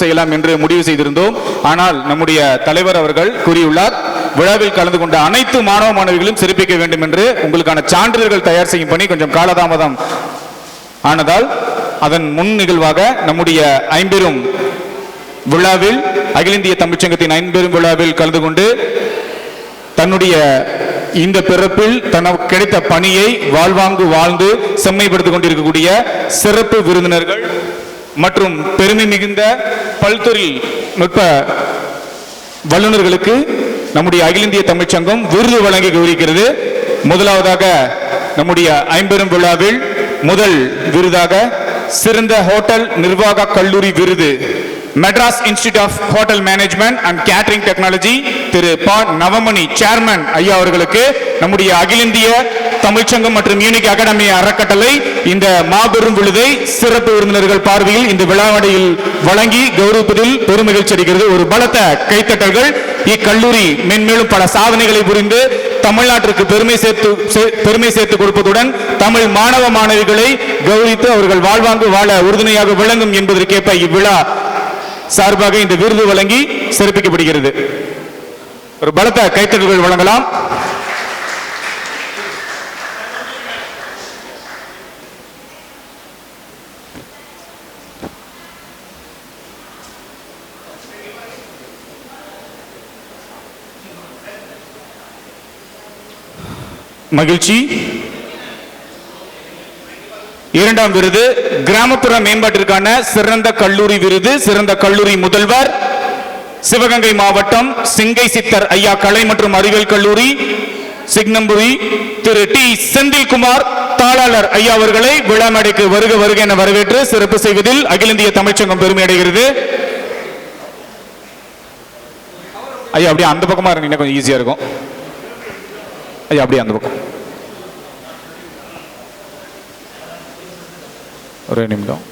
செய்யலாம் என்று முடிவு செய்திருந்தோம். ஆனால் நம்முடைய தலைவர் அவர்கள் கூறியுள்ளார் விழாவில் கலந்து கொண்ட அனைத்து மாணவ மாணவிகளும் சிறப்பிக்க வேண்டும் என்று உங்களுக்கான சான்றிதழ்கள் தயார் செய்யும் பணி கொஞ்சம் காலதாமதம் ஆனதால் அதன் முன் நிகழ்வாக நம்முடைய ஐம்பெரும் விழாவில் அகில இந்திய தமிழ்ச்சங்கத்தின் ஐம்பெரும் விழாவில் கலந்து கொண்டு தன்னுடைய இந்த பிறப்பில் தனக்கு கிடைத்த பணியை வாழ்வாங்கு வாழ்ந்து செம்மைப்படுத்திக் கொண்டிருக்கக்கூடிய சிறப்பு விருந்தினர்கள் மற்றும் பெருமை மிகுந்த பல்துறை நுட்ப வல்லுநர்களுக்கு நம்முடைய அகில இந்திய தமிழ்ச்சங்கம் விருது வழங்கி கௌரிக்கிறது முதலாவதாக நம்முடைய ஐம்பெரும் விழாவில் முதல் விருதாக சிறந்த ஹோட்டல் நிர்வாக கல்லூரி விருது Madras institute of hotel management and catering technology திரு ப. நவமணி சேர்மன் ஐயா அவர்களுக்கு நம்முடைய அகில இந்திய தமிழ்ச்சங்கம் மற்றும் யூனிக் அகாடமி அறக்கட்டளை இந்த மாபெரும் விழுதை சிறப்பு விருந்தினர்கள் பார்வையில் இந்த விழாவடையில் வழங்கி கௌரவிப்பதில் பெருமகிழ்ச்சி அடைகிறது ஒரு பலத்த கைத்தட்டல்கள். இக்கல்லூரி மென்மேலும் பல சாதனைகளை புரிந்து தமிழ்நாட்டிற்கு பெருமை சேர்த்து சே- பெருமை சேர்த்து கொடுப்பதுடன் தமிழ் மாணவ மாணவிகளை கௌரவித்து அவர்கள் வாழ்வாங்கு வாழ உறுதுணையாக விளங்கும் என்பதற்கேற்ப இவ்விழா சார்பாக இந்த விருது வழங்கி சிறப்பிக்கப்படுகிறது. ஒரு பலத்த கைத்தட்டல்கள் வழங்கலாம். மகிழ்ச்சி. இரண்டாம் விருது கிராமப்புற மேம்பாட்டிற்கான சிறந்த கல்லூரி விருது சிறந்த கல்லூரி முதல்வர் சிவகங்கை மாவட்டம் சிங்கை சித்தர் ஐயா கலை மற்றும் அறிவியல் கல்லூரி சிக்னம்புரி திரு டி. செந்தில்குமார் தாளாளர் ஐயா அவர்களை விழாமடைக்கு வருக வருக என வரவேற்று சிறப்பு செய்வதில் அகில இந்திய தமிழ்ச்சங்கம் பெருமை அடைகிறது. ஐயா அப்படியே அந்த பக்கமாக இருந்தீங்கன்னா கொஞ்சம் ஈஸியாக இருக்கும். ஐயா அப்படியே அந்த பக்கம். ஒரே நிமிடம்.